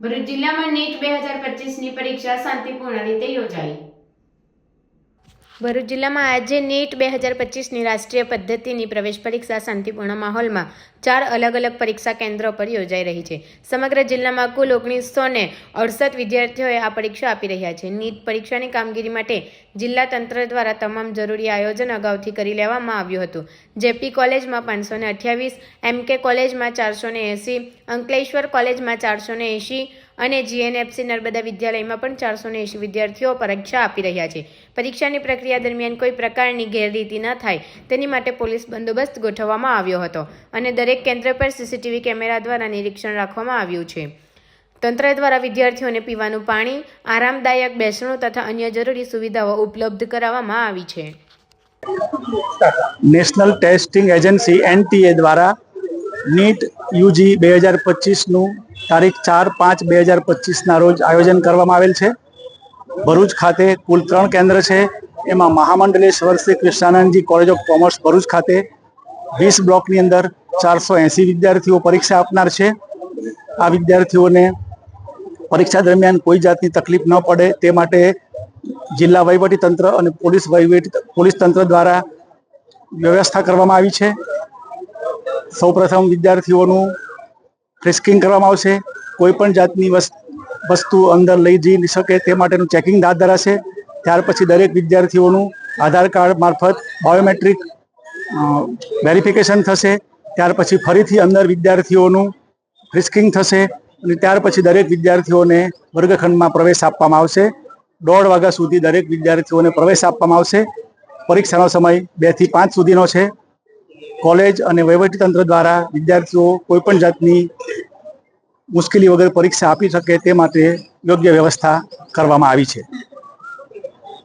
ભરૂચ જિલ્લામાં નીટ બે હજાર પચીસની પરીક્ષા શાંતિપૂર્ણ રીતે યોજાઈ. ભરૂચ જિલ્લામાં આજે નીટ બે હજાર પચીસની રાષ્ટ્રીય પદ્ધતિની પ્રવેશ પરીક્ષા શાંતિપૂર્ણ માહોલમાં ચાર અલગ અલગ પરીક્ષા કેન્દ્રો પર યોજાઈ રહી છે. સમગ્ર જિલ્લામાં કુલ ઓગણીસો ને અડસઠ વિદ્યાર્થીઓએ આ પરીક્ષા આપી રહ્યા છે. નીટ પરીક્ષાની કામગીરી માટે જિલ્લા તંત્ર દ્વારા તમામ જરૂરી આયોજન અગાઉથી કરી લેવામાં આવ્યું હતું. જેપી કોલેજમાં પાંચસો ને અઠ્યાવીસ એમકે કોલેજમાં ચારસો ને એંસી, અંકલેશ્વર કોલેજમાં ચારસો ને એંશી અને જીએનએફસી નર્મદા વિદ્યાલયમાં પણ ચારસો એંશી વિદ્યાર્થીઓ પરીક્ષા આપી રહ્યા છે. પરીક્ષાની પ્રક્રિયા દરમિયાન કોઈ પ્રકારની ગેરરીતિ ન થાય, તેની માટે પોલીસ બંદોબસ્ત ગોઠવવામાં આવ્યો હતો અને દરેક કેન્દ્ર પર સીસીટીવી કેમેરા દ્વારા નિરીક્ષણ રાખવામાં આવ્યું છે. તંત્ર દ્વારા વિદ્યાર્થીઓને પીવાનું પાણી, આરામદાયક બેસણું તથા અન્ય જરૂરી સુવિધાઓ ઉપલબ્ધ કરાવવામાં આવી છે. નેશનલ ટેસ્ટિંગ એજન્સી એનટીએ દ્વારા નીટ યુજી બે હજાર પચીસનું તારીખ ચાર પાંચ બે હજાર પચીસના રોજ આયોજન કરવામાં આવેલ છે. ભરૂચ ખાતે કુલ ત્રણ કેન્દ્ર છે. એમાં Mahamandaleshwar Shri Krishnanandji college of commerce Bharuch ખાતે વીસ બ્લોકની અંદર ચારસો એંસી વિદ્યાર્થીઓ પરીક્ષા આપનાર છે. આ વિદ્યાર્થીઓને પરીક્ષા દરમિયાન કોઈ જાતની તકલીફ ન પડે. તે માટે જિલ્લા વહીવટી તંત્ર અને પોલીસ વહીવટી પોલીસ તંત્ર દ્વારા વ્યવસ્થા કરવામાં આવી છે. સૌપ્રથમ વિદ્યાર્થીઓનું ફ્રિસ્કિંગ કરવામાં આવશે. કોઈ પણ જાતની વસ- વસ્તુ અંદર લઈ જઈ શકે તે માટેનું ચેકિંગ હાથ ધરાશે. ત્યાર પછી દરેક વિદ્યાર્થીઓનું આધાર કાર્ડ મારફત બાયોમેટ્રિક વેરિફિકેશન થશે. ત્યાર પછી ફરીથી અંદર વિદ્યાર્થીઓનું ફ્રિસ્કિંગ થશે અને ત્યાર પછી દરેક વિદ્યાર્થીઓને વર્ગખંડમાં પ્રવેશ આપવામાં આવશે. દોઢ વાગ્યા સુધી દરેક વિદ્યાર્થીઓને પ્રવેશ આપવામાં આવશે. પરીક્ષાનો સમય બેથી પાંચ સુધીનો છે. કોલેજ અને વહીવટીતંત્ર દ્વારા વિદ્યાર્થીઓ કોઈપણ જાતની મુશ્કેલી વગર પરીક્ષા આપી શકે તે માટે યોગ્ય વ્યવસ્થા કરવામાં આવી છે.